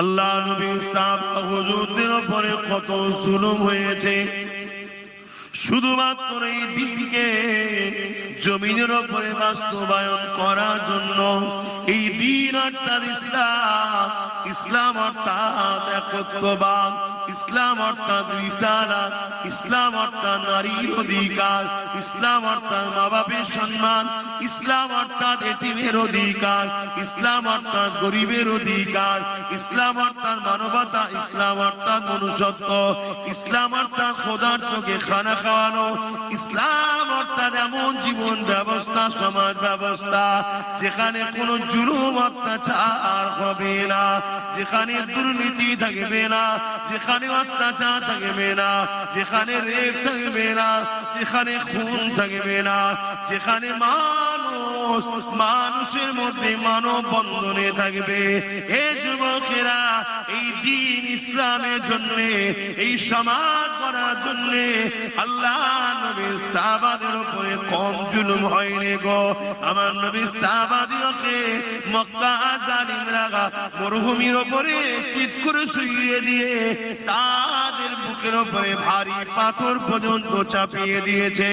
আল্লাহ নবী সাহ হুজুরদের উপরে কত জুলুম হয়েছে। শুধুমাত্র এই দিনকে জমিনের উপরে বাস্তবায়ন করার জন্য এই দিন অর্থাৎ ইসলাম ইসলাম অর্থাৎ একত্ববাদ। ইসলাম অর্থাৎ রিসালাত, ইসলাম অর্থাৎ নারীর অধিকার, ইসলাম অর্থাৎ মা বাপের সম্মান, ইসলাম অর্থাৎ এতিমের অধিকার, ইসলাম অর্থাৎ গরিবের অধিকার, ইসলাম অর্থাৎ মানবতা, ইসলাম অর্থাৎ মনুষ্যত্ব, ইসলাম অর্থাৎ খোদার চোখে খানা খাওয়ানো, ইসলাম অর্থাৎ এমন জীবন ব্যবস্থা, সমাজ ব্যবস্থা, যেখানে কোনো জুলুম অত্যাচার হবে না, যেখানে দুর্নীতি থাকবে না, যেখানে অত্যাচার থাকবে না যেখানে রেপ থাকবে না যেখানে খুন থাকবে না যেখানে মানুষ, মানুষের মধ্যে মানব বন্ধনে থাকবে। এ যুবকেরা দিন ইসলামের জন্য, এই সমাজ করার জন্য আল্লাহ নবীর সাহাবাদের উপরে কম জুলুম হয়নি গো। আমার নবীর সাহাবাদিওকে মক্কা জালিমরা মরুভূমির উপরে চিৎ করে শুইয়ে দিয়ে তাদের বুকের উপরে ভারী পাথর পর্যন্ত চাপিয়ে দিয়েছে,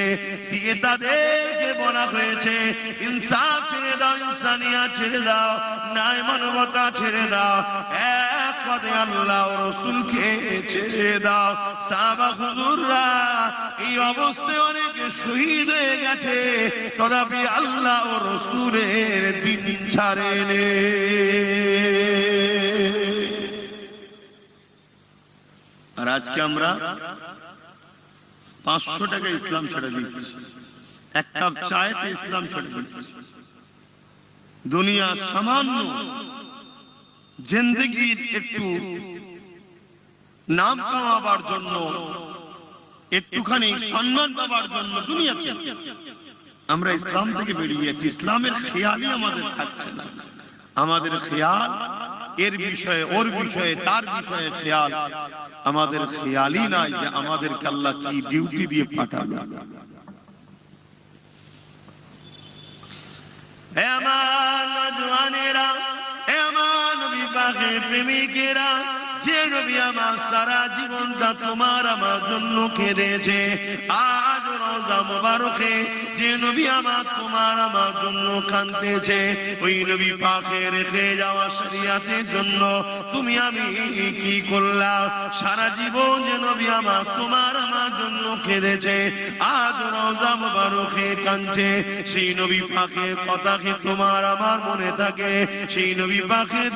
দিয়ে তাদেরকে বলা হয়েছে, ইনসাফ ছেড়ে দাও ইনসানিয়া ছেড়ে দাও নাই মানবতা ছেড়ে দাও। এক আল্লাহ দাও। সাহাবা হুজুররা এই অবস্থায় অনেকে শহীদ হয়ে গেছে। তথাপি আল্লাহ রসুলের দিন আর আজকে আমরা পাঁচশো টাকা ইসলাম ছেড়ে দিচ্ছি। এক কাপ চায়তে ইসলাম ছেড়ে দিচ্ছি। দুনিয়া সামান্য জিন্দগির একটু নাম কামাবার জন্য, একটুখানি সম্মান পাবার জন্য দুনিয়াতে আমরা ইসলাম থেকে বেরিয়ে যাচ্ছি ইসলামের খেয়ালই আমাদের থাকছে না। আমাদের খেয়াল, এর বিষয়ে, ওর বিষয়ে, তার বিষয়ে খেয়াল। আমাদের খেয়ালই নাই যে আমাদের আল্লাহ কি ডিউটি দিয়ে পাঠালো। আমার নজওয়ানেরা পাকের প্রেমিকেরা যে নবী আমার সারা জীবনটা তোমার আমার জন্য কেঁদেছে। আজ তুমি আমি কি করলাম? সারা জীবন যে নবী আমার তোমার আমার জন্য আজ কাঁদছে। সেই নবী কথাকে তোমার আমার মনে থাকে? সেই নবী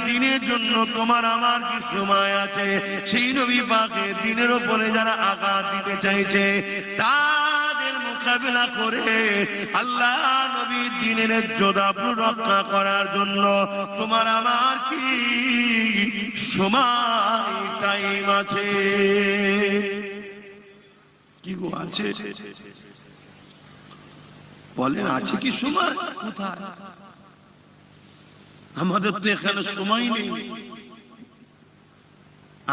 দিনের জন্য তোমার আমার কি সময় আছে? সেই নবী দিনের উপরে যারা আঘাত দিতে চাইছে তাদের মোকাবিলা করে আল্লাহ নবীর দিনের যোধাপুর রক্ষা করার জন্য তোমার আমার কি সময় টাইম আছে? কি গো আছে? বলেন, আছে কি সময়? কোথায়? আমাদের তো এখানে সময় নেই।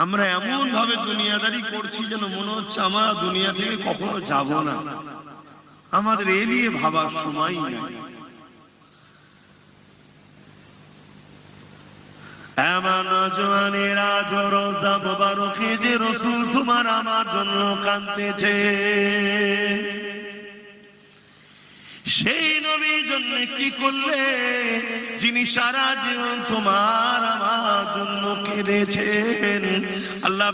আমরা এমন ভাবে দুনিয়াদারি করছি যেন মনে হচ্ছে আমরা দুনিয়া থেকে কখনো যাব না। আমাদের এ নিয়ে ভাবার সময় নাই। এমন জওয়ানেরা বাবা মোবারকে যে রসুল তোমার আমার জন্য কাঁদতেছে। সেই নবীর জন্য কি করলে? যিনি সারা জীবন তোমার, আমার জন্য কেঁদেছেন। আল্লাহ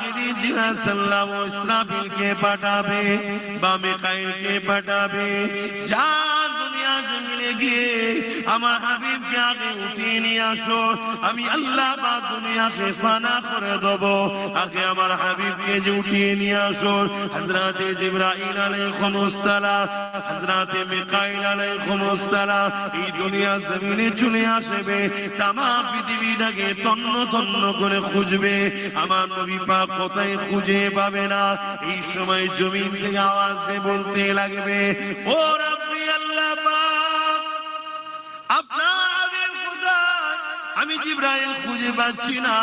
যিনি জিনা সাল্লাম ও ইসরাফিলকে পাঠাবে, বামে কাইলকে পাঠাবে, যা গিয়ে আমার হাবিবকে আগে উঠিয়ে নিয়ে আসো। আমি আল্লাহ বা দুনিয়াকে ফানা করে দেব। আগে আমার হাবিবকে যে উঠিয়ে নিয়ে আসো। হজরতে হজরতে মিকাইল এই দুনিয়া জমিনে চলে আসবে। তামাম পৃথিবীটাকে তন্ন তন্ন করে খুঁজবে। আমার নবী পাক কোথায় খুঁজে পাবে না? এই সময় জমিন থেকে আওয়াজ দিয়ে বলতে লাগবে ও জিব্রাইল খুঁজে পাচ্ছি না।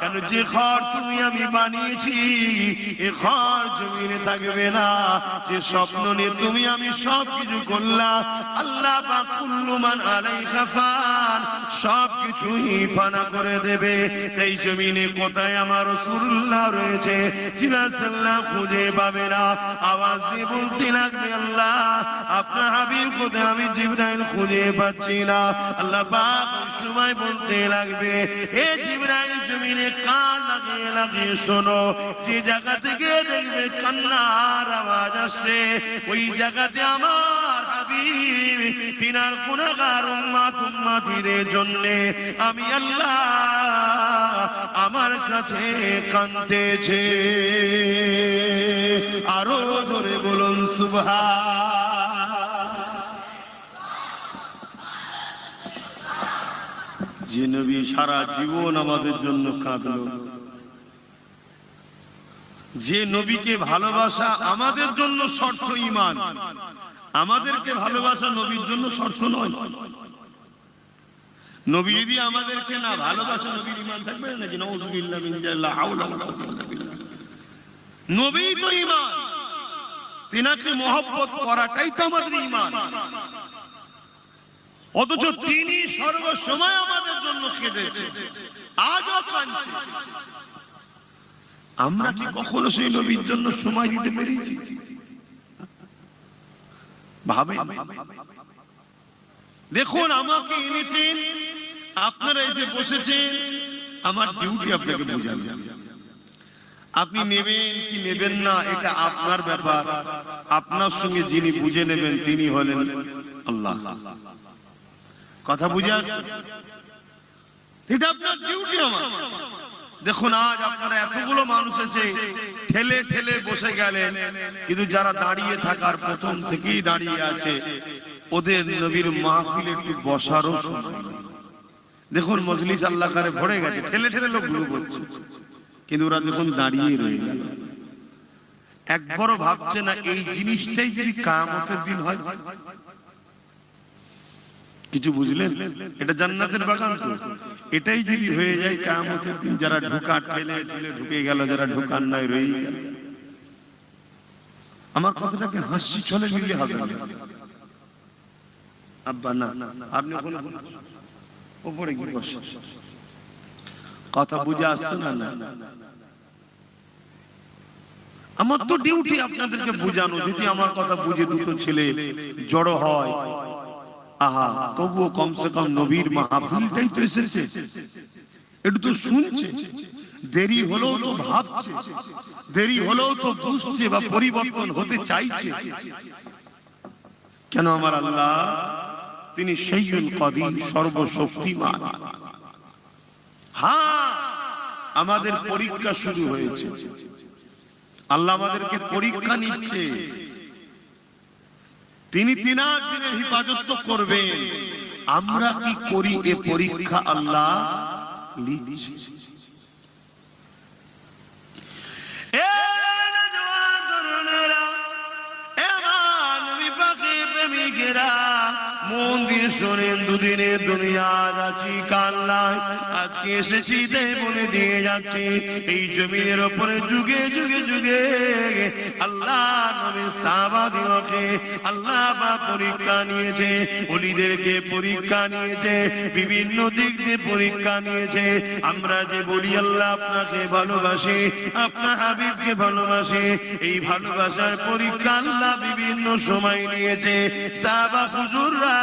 কেন যে ঘর তুমি আমি বানিয়েছি, এ ঘর জমিনে থাকবে না। যে স্বপ্ন নিয়ে তুমি আমি সব কিছু করলাম আল্লাহ বা কুল্লুমান আলাইহা ফান সব কিছুই ফানা করে দেবে। এই জমিনে কোথায় আমার রাসূলুল্লাহ রয়েছে? জিবাসাল্লাহ খুঁজে পাবে না। আওয়াজ দিয়ে বলতে লাগবে, আল্লাহ, আপনার হাবিব কোথায়? আমি জিব্রাইল খুঁজে পাচ্ছি না। আল্লাহ ওই সময় বলতে লাগবে। এ জিব্রাইল, জমিনে কান লাগিয়ে লাগিয়ে শোনো। যে জায়গা থেকে দেখবে কান্নার আওয়াজ আসছে, ওই জায়গাতে আমার হাবিব, তিনার গুণাগার উম্মাত উম্মাতিদের জন্য আমি আল্লাহ আমার কাছে কান্দেছে আরও জোরে বলুন, সুবহান। যে নবী সারা জীবন আমাদের জন্য কাঁদল। যে নবীকে ভালোবাসা আমাদের জন্য শর্ত ইমান আমাদেরকে ভালোবাসা নবীর জন্য শর্ত নয়। নবী যদি আমাদেরকে না ভালোবাসা, নবীর ইমান থাকবে নাকি? নওজুবিল্লাহ মিন জাল্লাহ হাওলা ওয়ালা কুওয়াতা ইল্লা বিল্লাহ। নবী তো ইমান তিনাকে মহব্বত করাটাই তো আমাদের ইমান অথচ তিনি সর্বসময় আমাদের জন্য খেদেছে আজও কাঁদছে আমরা কি কখনো সেই নবীর জন্য সময় দিতে পেরেছি? ভাবে দেখুন আমাকে এনেছেন। আপনারা এসে বসেছেন। আমার ডিউটি আপনাকে বোঝানো। আপনি নেবেন কি নেবেন না এটা আপনার ব্যাপার। আপনার সঙ্গে যিনি বুঝে নেবেন তিনি হলেন আল্লাহ। কথা বুঝে? দেখুন, আজ আপনারা এতগুলো মানুষ এসে ঠেলে ঠেলে বসে গেলেন, কিন্তু যারা দাঁড়িয়ে থাকার প্রথম থেকেই দাঁড়িয়ে আছে, ওদের নবীর মাহফিল একটু বসারও দেখুন, মজলিস আল্লাহ কারে ভরে গেছে, ঠেলে ঠেলে লোকগুলো করছে কিন্তু ওরা দেখুন দাঁড়িয়ে রয়ে গেল, একবারও ভাবছে না, এই জিনিসটাই যদি কামতের দিন হয়। কিছু বুঝলেন? এটা জান্নাতের বাগান তো। এটাই যদি হয়ে যায় কামতের দিন যারা ঢুকা ঠেলে ঠেলে ঢুকে গেল, যারা ঢুকার নাই, রয়ে গেল। আমার কথাটাকে হাসি চলে মিলে হবে আব্বা, না আপনি উপরে গিয়ে বসে কথা বুঝে আসছে না না আমার তো ডিউটি আপনাদেরকে বুঝানো, যদি আমার কথা বুঝে দুটো ছেলে জড়ো হয় আহা, তবুও কমসে কম নবীর মাহফিলটাই তো এসেছে। তো শুনছে। দেরি হলেও তো ভাবছে। দেরি হলেও তো বুঝছে বা পরিবর্তন হতে চাইছে। কেন আমার আল্লাহ? তিনি সেই কদিন সর্বশক্তিমান। হ্যাঁ আমাদের পরীক্ষা শুরু হয়েছে। আল্লাহ আমাদেরকে পরীক্ষা নিচ্ছে। তিনি তিনার দিনের হিফাজত তো করবেন। আমরা কি করি এ পরীক্ষা আল্লাহ? লিখছে। এ শোনেন দুনিয়া আছি কাল্লায় আজকে এসেছি দিয়ে যাচ্ছি। এই জমিনের ওপরে যুগে যুগে যুগে আল্লাহ আল্লাহ বা পরীক্ষা নিয়েছে, অলিদেরকে পরীক্ষা নিয়েছে, বিভিন্ন দিক দিয়ে পরীক্ষা নিয়েছে। আমরা যে বলি, আল্লাহ আপনাকে ভালোবাসি, আপনার হাবিবকে ভালোবাসি। এই ভালোবাসার পরীক্ষা আল্লাহ বিভিন্ন সময় নিয়েছে। সাহাবা হুজুররা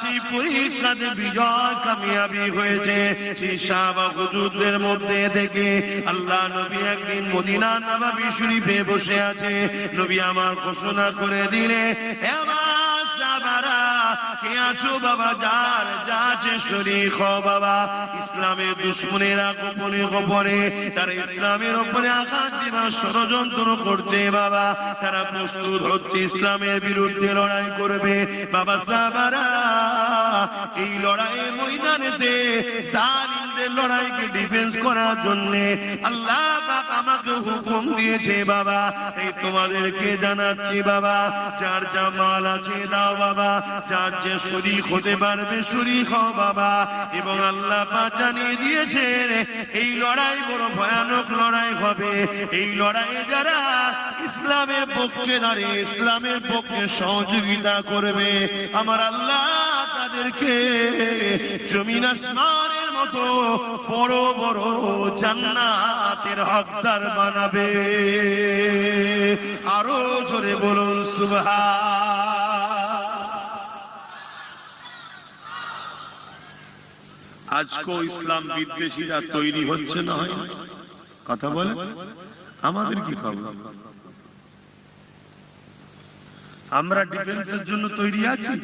সেই পরীক্ষাতে বিজয় কামিয়াবি হয়েছে। সেই সাহাবা হুজুরদের মধ্যে থেকে আল্লাহ নবী একদিন মদিনা নবাবি শরীফে বসে আছে। নবী আমার ঘোষণা করে দিলে হ্যাঁ ইসলামের তারা ইসলামের ওপরে ষড়যন্ত্র করছে বাবা। তারা প্রস্তুত হচ্ছে, ইসলামের বিরুদ্ধে লড়াই করবে। বাবা সাবারা এই লড়াইয়ের ময়দানেতে দিয়েছে এই এবং আল্লাহ জানিয়ে দিয়েছেন এই লড়াই বড় ভয়ানক লড়াই হবে। এই লড়াইয়ে যারা ইসলামের পক্ষে দাঁড়িয়ে, ইসলামের পক্ষে সহযোগিতা করবে, আমার আল্লাহ তাদেরকে জমিন আসমানের মতো বড় বড় জান্নাতের হকদার বানাবে। আরও জোরে বলুন সুবহা আজকেও ইসলাম বিদ্বেষীরা তৈরি হচ্ছে না হয়? কথা বলে আমাদের কি খবর? আমরা ডিফেন্সের জন্য তৈরি আছি?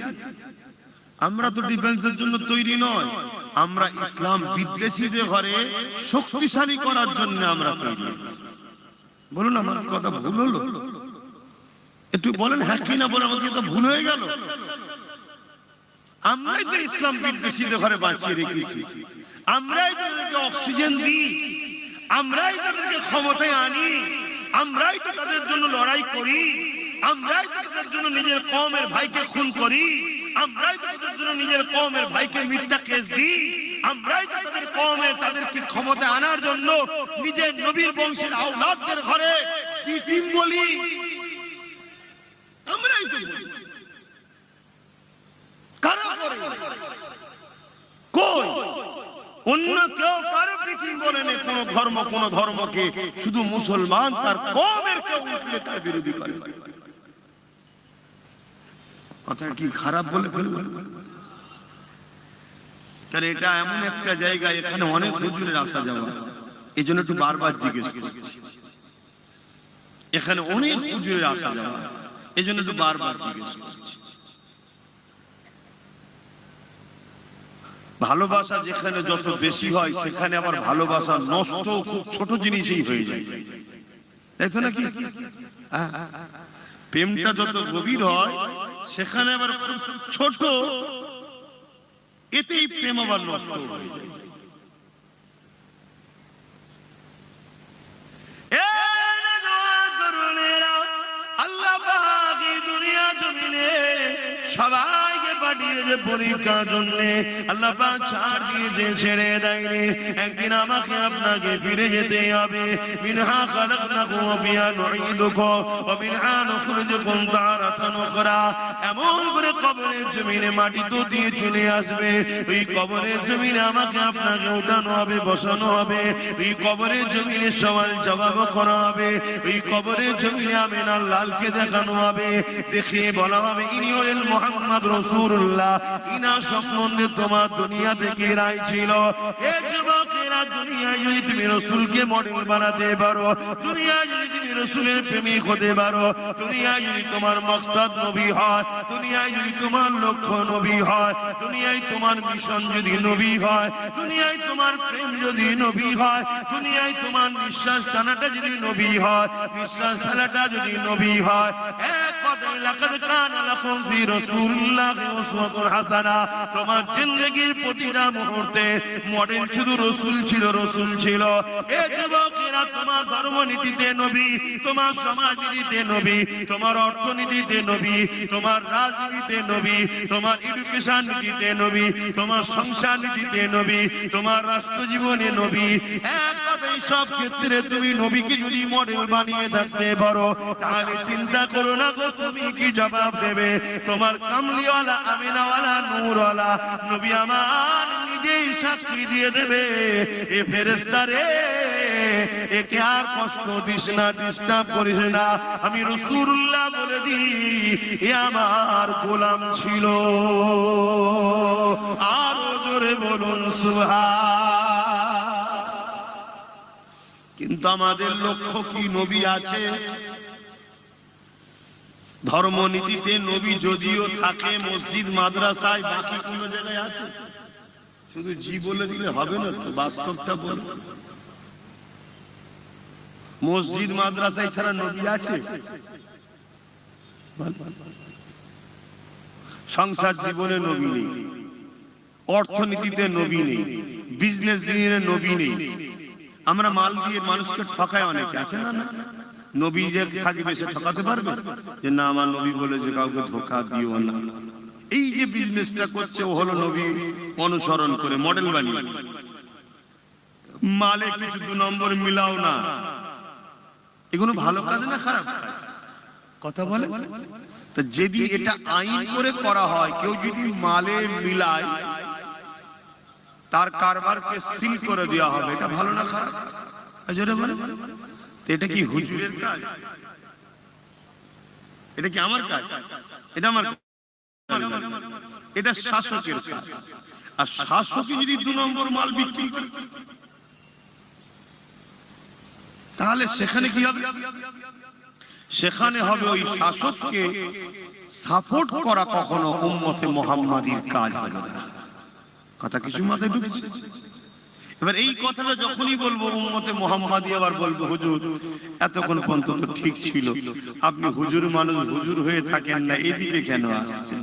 আমরা তো ডিফেন্সের জন্য তৈরি নয়। আমরা ইসলাম বিদ্বেষীদের ঘরে শক্তিশালী করার জন্য আমরা তৈরি বলুন, আমার কথা ভুল হলো? একটু বলেন হ্যাঁ কি না বলেন আমাকে তো ভুল হয়ে গেল। আমরাই তো ইসলাম বিদ্বেষীদের ঘরে বাঁচিয়ে রেখেছি। আমরাই তাদেরকে অক্সিজেন দিই। আমরাই তাদেরকে ক্ষমতায় আনি। আমরাই তো তাদের জন্য লড়াই করি। আমরাই তাদের জন্য নিজের কমের ভাইকে খুন করি। আমরাই তো তাদের জন্য নিজের কমের ভাইকে মিথ্যা কেস দিই। আমরাই তো তাদের কমে তাদেরকে ক্ষমতা আনার জন্য নিজের নবীর বংশের আওলাদদের ঘরে কি বলি? আমরাই তো কারা করে কই? অন্য কেউ কারও পৃথিবী বলেনি কোন ধর্ম, কোন ধর্মকে। শুধু মুসলমান, তার কমের কেউ উঠলে তার বিরোধী করে। কথা কি খারাপ বলে ফেলল? তাহলে এটা এমন একটা জায়গা, এখানে অনেক হুজুরের আসা যাওয়া। এই জন্য একটু বারবার জিজ্ঞেস করছি। এখানে অনেক হুজুরের আসা যাওয়া। এই জন্য একটু বারবার জিজ্ঞেস করছি। ভালোবাসা যেখানে যত বেশি হয়, সেখানে আবার ভালোবাসা নষ্ট খুব ছোট জিনিসই হয়ে যায়। তাই তো নাকি? হ্যাঁ? প্রেমটা যত গভীর হয় সেখানে আবার খুব ছোট এতেই প্রেম আবার নষ্ট হয়ে যায়। হবে। কবরের জমিনে মাটি তো দিয়ে চলে আসবে। ওই কবরের জমিনে আমাকে আপনাকে উঠানো হবে, বসানো হবে। ওই কবরের জমিনে জবাব করা হবে। ওই কবরের জমিনে লালকে দেখানো হবে। দেখে বলা হবে, ইনি হলেন মোহাম্মদ রসুল্লাহ ইনা সম্বন্ধে তোমার দুনিয়া থেকে রায় ছিল। এ যুবকেরা দুনিয়ায় যদি তুমি রসুলকে মডেল বানাতে পারো, দুনিয়ায় রসুলের প্রেমিক হতে পারো। দুনিয়ায় যদি তোমার মকসদ নবী হয়, দুনিয়ায় যদি তোমার লক্ষ্য নবী হয়, দুনিয়ায় তোমার মিশন যদি নবী হয়, দুনিয়ায় তোমার প্রেম যদি নবী হয়, দুনিয়ায় তোমার নিঃশ্বাস টানাটা যদি নবী হয়, নিঃশ্বাস ফেলাটা যদি নবী হয়, এক কথায় লাকাদ কানা লাকুম ফি উসওয়াতুন হাসানা। তোমার জিন্দেগীর প্রতিটা মুহূর্তে মডেল শুধু রসুল ছিল রসুল ছিল। এ যুবকেরা তোমার ধর্মনীতিতে নবী, তোমার সমাজনীতিতে নবী, তোমার অর্থনীতিতে নবী, তোমার রাজনীতিতে নবী, তোমার এডুকেশন নীতিতে নবী, তোমার সংসার নীতিতে নবী, তোমার রাষ্ট্র জীবনে নবী সব ক্ষেত্রে তুমি নবীকে যদি মডেল বানিয়ে থাকতে পারো, তাহলে চিন্তা করো না গো, তুমি কি জবাব দেবে? তোমার কামলিওয়ালা, আমিনাওয়ালা, নূরওয়ালা, নবী আমার নিজেই সাক্ষী দিয়ে দেবে। এ ফেরেস্তা রে একে আর কষ্ট দিস না ডিস্টার্ব করিস না। আমি রসুল্লাহ বলে দি এ আমার গোলাম ছিল। আরও জোরে বলুন সুহা কিন্তু আমাদের লক্ষ্য কি, নবী আছে? ধর্মনীতিতে নবী যদিও থাকে, মসজিদ, মাদ্রাসায়, বাকি কোন জায়গায় আছে? শুধু জি বলে দিলে হবে না তো, বাস্তবটা বল। মসজিদ মাদ্রাসায় ছাড়া নবী আছে? সংসার জীবনে নবী নেই। অর্থনীতিতে নবী নেই। বিজনেস দিনের নবী নেই। আমরা মাল দিয়ে মানুষকে ঠকায় অনেকে আছে না? না নবী যে থাকবে সে ঠকাতে পারবে? যে না আমার নবী বলে যে কাউকে ধোকা দিও না। এই যে বিজনেসটা করছে ও হলো নবী অনুসরণ করে মডেল বানিয়ে। মালে কিছু দু নম্বর মিলাও না। এগুলো ভালো কাজ না খারাপ? কাজ? কথা বলে? তো যদি এটা আইন করে করা হয় কেউ যদি মালে মিলায় তার কারবারকে সিল করে দেওয়া হবে। এটা ভালো না খারাপ? জোরে বলে তো এটা কি হুজুরের কাজ? এটা কি আমার কাজ? এটা আমার এটা শাসকের কাজ। আর শাসকই যদি দু নম্বর মাল বিক্রি করে তাহলে সেখানে কি হবে? সেখানে হবে ওই শাসককে সাপোর্ট করা কখনো উম্মতে মোহাম্মদীর কাজ হবে না। কথা কিছু মাথায় ঢুকছে? এবার এই কথাটা যখনই বলব, উম্মতে মোহাম্মদী আবার বলব, হুজুর, এতক্ষণ পর্যন্ত ঠিক ছিল। আপনি হুজুর মানুষ, হুজুর হয়ে থাকেন না, এদিকে কেন আসছেন?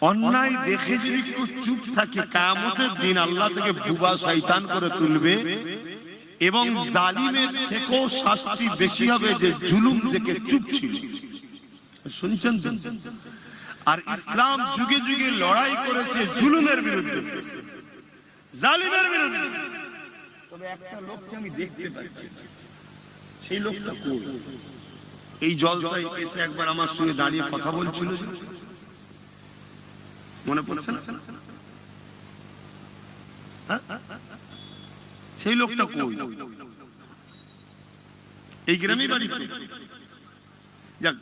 অন্যায় দেখে যদি কেউ চুপ থাকে কামতের দিন আল্লাহ থেকে বুবা শয়তান করে তুলবে এবং জালিমের থেকেও শাস্তি বেশি হবে যে জুলুম দেখে চুপ ছিল শুনছেন আর ইসলাম যুগে যুগে লড়াই করেছে জুলুমের বিরুদ্ধে। জালিমের বিরুদ্ধে। তবে একটা লোককে আমি দেখতে পাচ্ছি সেই লোকটা কই? এই জলসায় এসে একবার আমার সঙ্গে দাঁড়িয়ে কথা বলছিল মনে পড়ছে না? হ্যাঁ? সেই লোকটা কই? এই গ্রামে বাড়ি? যাক,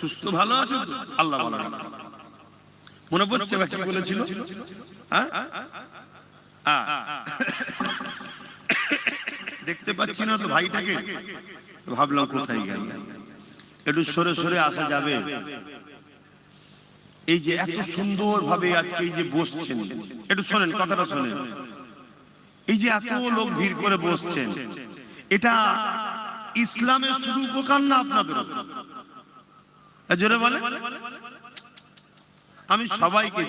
সুস্থ ভালো আছে তো? আল্লাহ ভালো। মনে পড়ছে বা কি বলেছিল? হ্যাঁ? আ। দেখতে পাচ্ছি না তো ভাইটাকে। ভাবলাম কোথায় গেল? একটু সরে সরে আসা যাবে। এই যে এত সুন্দর ভাবে আজকে এই যে বসছেন। একটু শোনেন কথাটা শোনেন। এই যে এত লোক ভিড় করে বসছেন, এটা ইসলামের শুধু উপকার না আপনাদের জোরে বলে আমি সবাইকে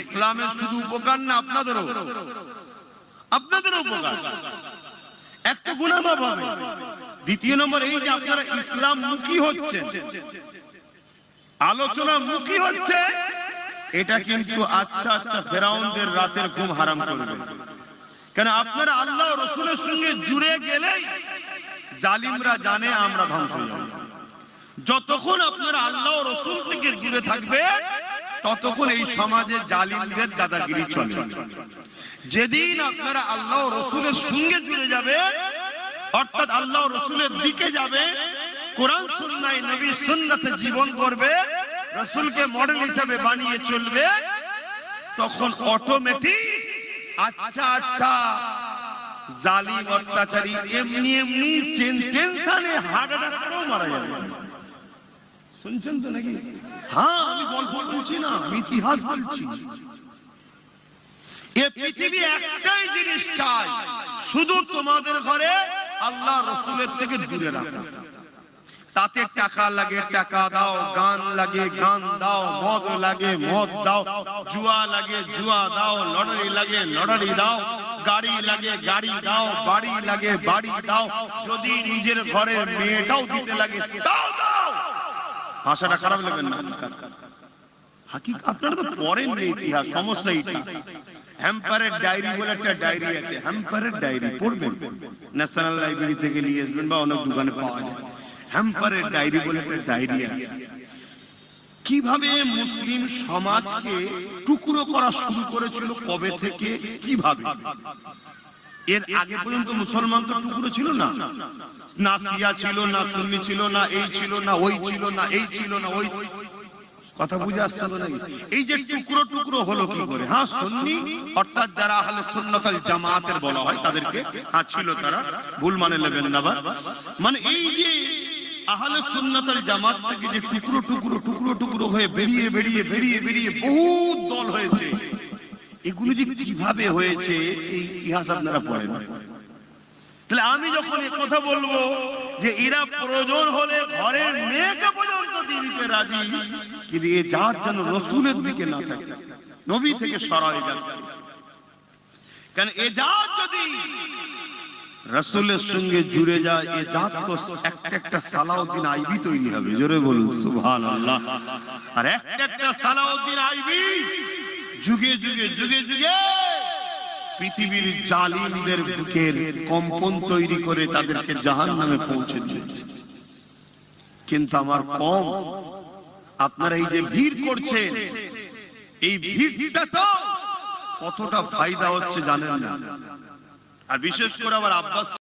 ইসলামের শুধু উপকার না আপনাদেরও? আপনাদেরও উপকার। গুণামাপ হবে। দ্বিতীয় নম্বর এই যে আপনারা ইসলাম মুখী হচ্ছে আলোচনা মুখী হচ্ছে, এটা কিন্তু আচ্ছা আচ্ছা ফেরাউনদের রাতের ঘুম হারাম করবে কেন আপনারা আল্লাহ রসুলের সঙ্গে জুড়ে গেলেই জালিমরা জানে আমরা ধ্বংস যতক্ষণ আপনারা আল্লাহ রসুল থেকে দূরে থাকবে, ততক্ষণ এই সমাজে জালিমদের দাদাগিরি চলে। যেদিন আপনারা আল্লাহ রসুলের সঙ্গে জুড়ে যাবে, অর্থাৎ আল্লাহ রসুলের দিকে যাবে, কোরআন সুন্নাই নবী সুন্নাতে জীবন করবে, রসুলকে মডেল হিসাবে বানিয়ে চলবে, তখন অটোমেটিক আচ্ছা আচ্ছা। জালিম অত্যাচারী এমনি এমনি টেনশনে হার্ট অ্যাটাক করেও মারা যাবে। শুনছেন তো নাকি? হ্যাঁ আমি গল্প বলছি না, আমি ইতিহাস বলছি। এ পৃথিবী একটাই জিনিস চাই, শুধু তোমাদের ঘরে আল্লাহ রসুলের থেকে দূরে রাখা। তাতে টাকা লাগে, টাকা দাও, গান লাগে, গান দাও, মদ লাগে, মদ দাও, জুয়া লাগে, জুয়া দাও, লটারি লাগে, লটারি দাও, গাড়ি লাগে, গাড়ি দাও, বাড়ি লাগে, বাড়ি দাও, যদি নিজের ঘরের মেয়েটাও দিতে লাগে দাও দাও। ভাষাটা খারাপ লাগবেন না। হাকিক আপনারা তো পড়েন ইতিহাস, সমস্যা এইটা। হ্যাম্পারের ডায়েরি বলে একটা ডায়েরি আছে। হ্যাম্পারের ডায়েরি পড়বেন। ন্যাশনাল লাইব্রেরি থেকে নিয়ে আসবেন বা অনেক দোকানে পাওয়া যায়। হ্যাম্পারের ডায়েরি বলে একটা ডায়েরি আছে। কীভাবে মুসলিম সমাজকে টুকরো করা শুরু করেছিল, কবে থেকে, কীভাবে? এর আগে পর্যন্ত মুসলমান তো টুকরো ছিল না। না সিয়া ছিল, না সুন্নি ছিল, না এই ছিল, না ওই ছিল, না এই ছিল, না ওই। কথা বুঝে আসছে নাকি? এই যে টুকরো টুকরো হলো কি করে? হ্যাঁ সুন্নি, অর্থাৎ যারা আহলে সুন্নতাল জামাতের বলা হয় তাদেরকে হ্যাঁ ছিল তারা, ভুল মানে নেবেন না মানে এই যে আহলে সুন্নতাল জামাত থেকে যে টুকরো টুকরো টুকরো টুকরো হয়ে বেরিয়ে বেরিয়ে বেরিয়ে বেরিয়ে বহুত দল হয়েছে। এগুলো যে কীভাবে হয়েছে, এই ইতিহাস আপনারা পড়েন। তাহলে আমি যখন এ কথা বলব যে এরা প্রয়োজন হলে ঘরের মেয়েকে পর্যন্ত দিতে রাজি, কিন্তু এ যার যেন রসুলের দিকে না থাকে, নবী থেকে সরাই যাচ্ছে। কেন এ জাত যদি রসুলের সঙ্গে জুড়ে যায় এ জাত তো একটা একটা সালাউদ্দিন আইবি তৈরি হবে। জোরে বলুন সুবহান আল্লাহ আর একটা একটা সালাউদ্দিন আইবি যুগে যুগে যুগে যুগে পৃথিবীর জালিমদের বুকের কম্পন তৈরি করে তাদেরকে জাহান নামে পৌঁছে দিয়েছে। কিন্তু আমার কম, আপনারা এই যে ভিড় করছেন, এই ভিড়টা তো কতটা ফায়দা হচ্ছে জানেন না। আর বিশেষ করে আবার আব্বাস